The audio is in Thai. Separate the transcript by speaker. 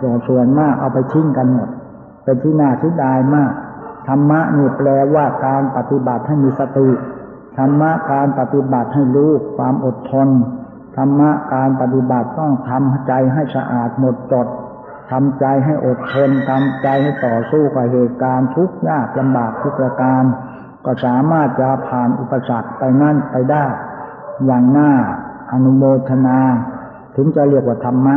Speaker 1: ส่วนส่วนมากเอาไปทิ้งกันหมด เป็นที่น่าเสียดายมาก ธรรมะนี่แปลว่าการปฏิบัติให้มีสติ ธรรมะการปฏิบัติให้รู้ความอดทน ธรรมะการปฏิบัติต้องทำใจให้สะอาดหมดจดทำใจให้อดทนทำใจให้ต่อสู้กับเหตุการณ์ทุกข์ยากลำบากทุกประการ ก็สามารถจะผ่านอุปสรรคไปนั่นไปได้ อย่างหน้าอนุโมทนา ถึงจะเรียกว่าธรรมะ